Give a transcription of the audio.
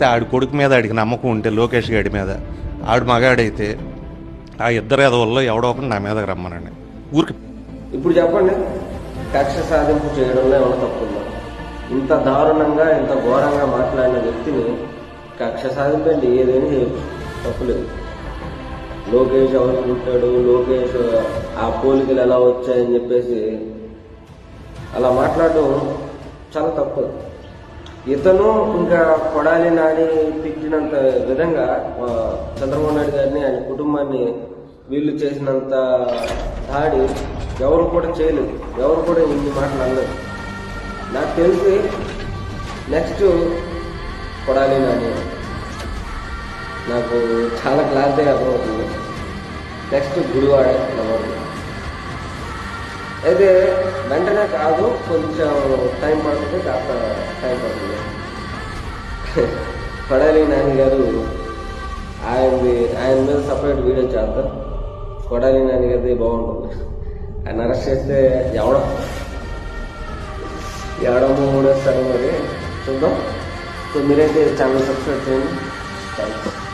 లేకపోతే ఆడి కొడుకు మీద ఆడికి నమ్మకం ఉంటే లోకేష్ గాడి మీద ఆడు మగాడైతే ఆ ఇద్దరు ఎదవల్లో ఎవడో ఒకటి నా మీదకి రమ్మనండి. ఊరికి ఇప్పుడు చెప్పండి కక్ష సాధింపు చేయడంలో ఏమైనా తప్పుందా? ఇంత దారుణంగా ఇంత ఘోరంగా మాట్లాడిన వ్యక్తిని కక్ష సాధింపు అంటే ఏదైనా చేయొచ్చు? తప్పులేదు లోకేష్ ఎవరు పుట్టాడు లోకేష్ ఆ పోలికలు ఎలా వచ్చాయని చెప్పేసి అలా మాట్లాడడం చాలా తప్పు. ఇతను ఇంకా కొడాలి నాని తిట్టినంత విధంగా చంద్రబాబు నాయుడు గారిని ఆయన కుటుంబాన్ని వీళ్ళు చేసినంత దాడి ఎవరు కూడా చేయలేదు. ఎవరు కూడా ఇన్ని మాటలు అనలేదు. నాకు తెలిసి నెక్స్ట్ కొడాలి నాని నాకు చాలా క్లారిటీగా అర్థమవుతుంది. నెక్స్ట్ గుడివాడ నెంబర్ అయితే వెంటనే కాదు కొంచెం టైం పడుతుంది కాస్త టైం పడుతుంది. కొడాలి నాని గారు ఆయనది ఆయన మీద సపరేట్ వీడియో చేద్దాం. కొడాలి నాని గారిది బాగుంటుంది. ఆయన అరెస్ట్ చేస్తే ఎవడం? ఎవడమో మూడేస్తారు మరి. చూద్దాం. సో మీరైతే ఛానల్ సబ్స్క్రైబ్ చేయండి. యూ